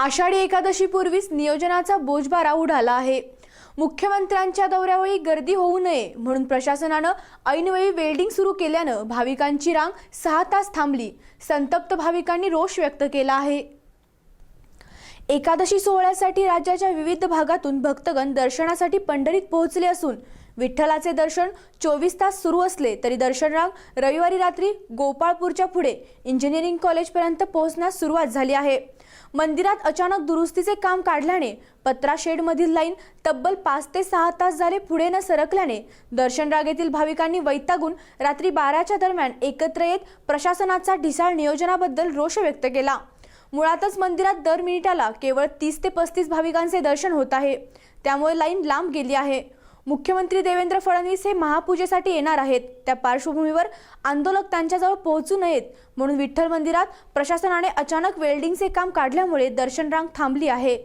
आषाढी एकादशीपूर्वीच नियोजनाचा बोजबारा उडाला आहे. मुख्यमंत्र्यांच्या दौऱ्यावेळी गर्दी होऊ नये म्हणून प्रशासनानं ऐनवेळी वेल्डिंग सुरू केल्यानं भाविकांची रांग सहा तास थांबली. संतप्त भाविकांनी रोष व्यक्त केला आहे. एकादशी सोहळ्यासाठी राज्याच्या विविध भागातून भक्तगण दर्शनासाठी पंढरीत पोहोचले असून विठ्ठलाचे दर्शन चोवीस तास सुरू असले तरी दर्शनराग रविवारी रात्री गोपाळपूरच्या पुढे इंजिनिअरिंग कॉलेजपर्यंत पोहोचण्यास सुरुवात झाली आहे. मंदिरात अचानक दुरुस्तीचे काम काढल्याने पत्रा शेडमधील लाईन तब्बल पाच ते सहा तास झाले पुढे न सरकल्याने दर्शन रागेतील भाविकांनी वैतागून रात्री बाराच्या दरम्यान एकत्र येत प्रशासनाचा ढिसाळ नियोजनाबद्दल रोष व्यक्त केला. मुळातच मंदिरात दर मिनिटाला केवळ तीस ते पस्तीस भाविकांचे दर्शन होत आहे. त्यामुळे लाईन लांब गेली आहे. मुख्यमंत्री देवेंद्र फडणवीस हे महापूजेसाठी येणार आहेत. त्या पार्श्वभूमीवर आंदोलक त्यांच्याजवळ पोहोचू नयेत म्हणून विठ्ठल मंदिरात प्रशासनाने अचानक वेल्डिंगचे काम काढल्यामुळे दर्शन रांग थांबली आहे.